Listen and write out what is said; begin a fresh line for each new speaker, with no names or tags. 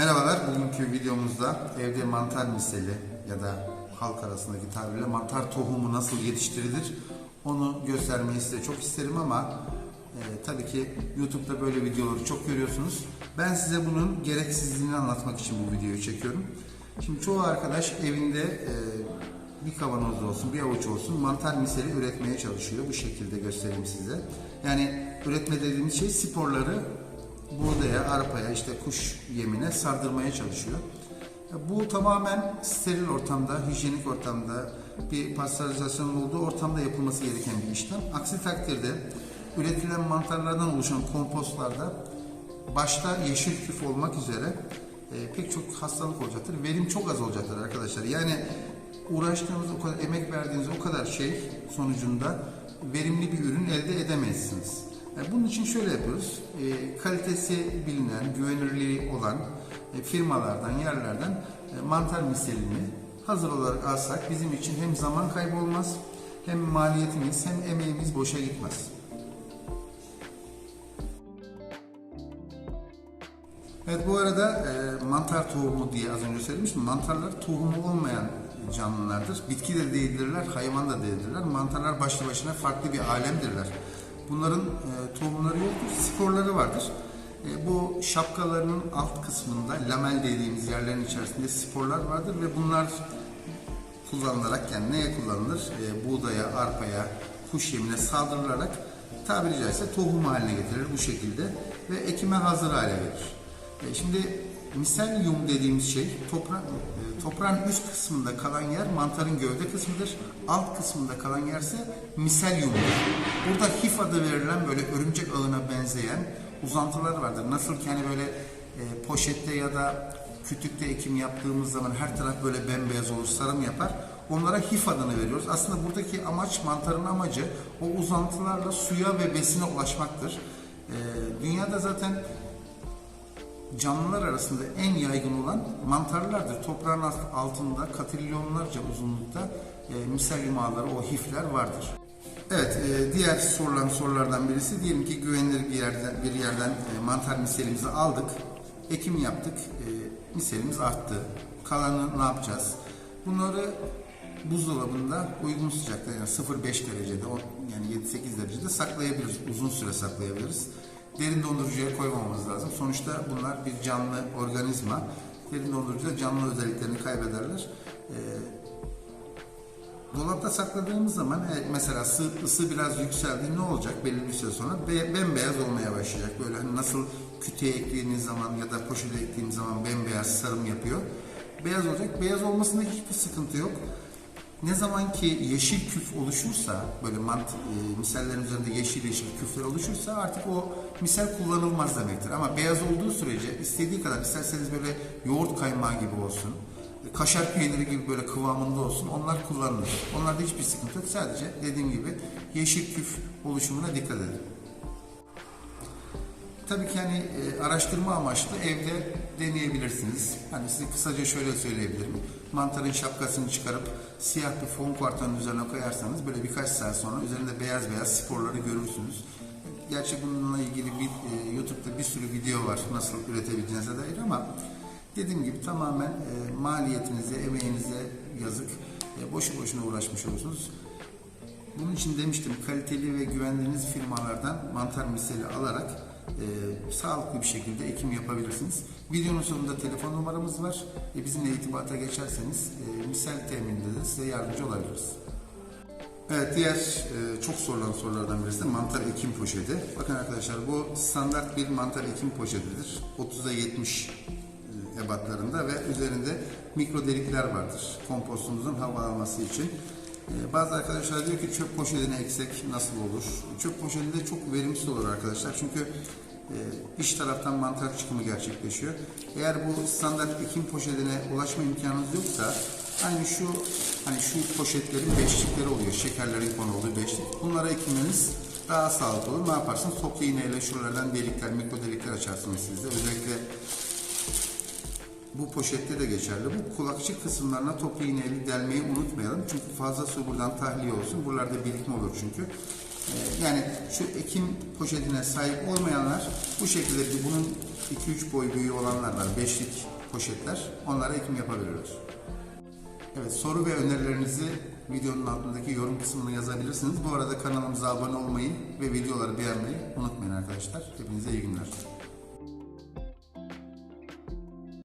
Merhabalar, bugünkü videomuzda evde mantar miseli ya da halk arasındaki tabirle mantar tohumu nasıl yetiştirilir onu göstermeyi size çok isterim ama e, tabii ki YouTube'da böyle videoları çok görüyorsunuz. Ben size bunun gereksizliğini anlatmak için bu videoyu çekiyorum. Şimdi çoğu arkadaş evinde e, bir kavanoz olsun, bir avuç olsun mantar miseli üretmeye çalışıyor. Bu şekilde göstereyim size. Yani üretme dediğimiz şey sporları buğdaya, arpaya, işte kuş yemine sardırmaya çalışıyor. Bu tamamen steril ortamda, hijyenik ortamda, bir pastörizasyonun olduğu ortamda yapılması gereken bir işlem. Aksi takdirde üretilen mantarlardan oluşan kompostlarda başta yeşil küf olmak üzere e, pek çok hastalık olacaktır. Verim çok az olacaktır arkadaşlar. Yani uğraştığınız o kadar, emek verdiğiniz o kadar şey sonucunda verimli bir ürün elde edemezsiniz. E, Bunun için şöyle yapıyoruz. E, kalitesi bilinen, güvenirliği olan e, firmalardan, yerlerden mantar miselini hazır olarak alsak bizim için hem zaman kaybı olmaz, hem maliyetimiz hem emeğimiz boşa gitmez. Evet bu arada e, mantar tohumu diye az önce söylemiştim. Mantarlar tohumu olmayan canlılardır. Bitki de değildirler, hayvan da değildirler. Mantarlar başlı başına farklı bir alemdirler. Bunların e, tohumları yoktur, sporları vardır. E, bu şapkalarının alt kısmında lamel dediğimiz yerlerin içerisinde sporlar vardır ve bunlar kullanılarak yani neye kullanılır? E, buğdaya, arpaya, kuş yemine saldırılarak tabiri caizse tohum haline getirilir bu şekilde ve ekime hazır hale gelir. E, şimdi miselyum dediğimiz şey toprak, e, toprağın üst kısmında kalan yer mantarın gövde kısmıdır. Alt kısmında kalan yerse miselyumdur. Burada hif adı verilen böyle örümcek ağına benzeyen uzantılar vardır. Nasıl ki hani böyle e, poşette ya da kütükte ekim yaptığımız zaman her taraf böyle bembeyaz olur, sarım yapar. Onlara hif adını veriyoruz. Aslında buradaki amaç, mantarın amacı o uzantılarla suya ve besine ulaşmaktır. E, dünyada zaten canlılar arasında en yaygın olan mantarlardır. Toprağın alt- altında katrilyonlarca uzunlukta e, miselyum ağları, o hifler vardır. Evet, e, diğer sorulan sorulardan birisi diyelim ki güvenilir bir yerden bir yerden e, mantar miselimizi aldık, ekim yaptık, e, miselimiz arttı. Kalanı ne yapacağız? Bunları buzdolabında uygun sıcakta yani 0-5 derecede yani 7-8 derecede saklayabiliriz. Uzun süre saklayabiliriz. Derin dondurucuya koymamamız lazım. Sonuçta bunlar bir canlı organizma. Derin dondurucuda canlı özelliklerini kaybederler. Ee, dolapta sakladığımız zaman e, mesela ısı, ısı biraz yükseldi ne olacak belli bir süre sonra be, bembeyaz olmaya başlayacak. Böyle hani nasıl kütüğe eklediğiniz zaman ya da poşete eklediğiniz zaman bembeyaz sarım yapıyor. Beyaz olacak. Beyaz olmasında hiçbir sıkıntı yok. Ne zaman ki yeşil küf oluşursa, böyle mant e, misellerin üzerinde yeşil yeşil küfler oluşursa artık o misel kullanılmaz demektir. Ama beyaz olduğu sürece istediği kadar isterseniz böyle yoğurt kaymağı gibi olsun, e, kaşar peyniri gibi böyle kıvamında olsun onlar kullanılır. Onlarda hiçbir sıkıntı yok. Sadece dediğim gibi yeşil küf oluşumuna dikkat edin. Tabii ki hani e, araştırma amaçlı evde deneyebilirsiniz. Hani size kısaca şöyle söyleyebilirim. Mantarın şapkasını çıkarıp siyah bir fon kuartanın üzerine koyarsanız böyle birkaç saat sonra üzerinde beyaz beyaz sporları görürsünüz. Gerçi bununla ilgili bir, e, YouTube'da bir sürü video var nasıl üretebileceğinize dair ama dediğim gibi tamamen e, maliyetinize, emeğinize yazık. E, boşu boşuna uğraşmış olursunuz. Bunun için demiştim kaliteli ve güvendiğiniz firmalardan mantar miseli alarak e, sağlıklı bir şekilde ekim yapabilirsiniz. Videonun sonunda telefon numaramız var. E, bizimle irtibata geçerseniz e, misal temininde de size yardımcı olabiliriz. Evet diğer e, çok sorulan sorulardan birisi de mantar ekim poşeti. Bakın arkadaşlar bu standart bir mantar ekim poşetidir. 30'a 70 e, ebatlarında ve üzerinde mikro delikler vardır. Kompostumuzun hava alması için. E, bazı arkadaşlar diyor ki çöp poşetine eksek nasıl olur? Çöp poşetinde çok verimsiz olur arkadaşlar. Çünkü e, iç taraftan mantar çıkımı gerçekleşiyor. Eğer bu standart ekim poşetine ulaşma imkanınız yoksa aynı şu hani şu poşetlerin beşlikleri oluyor. Şekerlerin konulduğu beşlik. Bunlara ekmeniz daha sağlıklı olur. Ne yaparsınız? Toplu iğneyle şuralardan delikler, mikro delikler açarsınız sizde. Özellikle bu poşette de geçerli. Bu kulakçık kısımlarına toplu iğneyle delmeyi unutmayalım. Çünkü fazla su buradan tahliye olsun. Buralarda birikme olur çünkü. Ee, Yani şu ekim poşetine sahip olmayanlar bu şekilde bunun 2-3 boy büyüğü olanlar var. Beşlik poşetler. Onlara ekim yapabilirler. Evet soru ve önerilerinizi videonun altındaki yorum kısmına yazabilirsiniz. Bu arada kanalımıza abone olmayı ve videoları beğenmeyi unutmayın arkadaşlar. Hepinize iyi günler.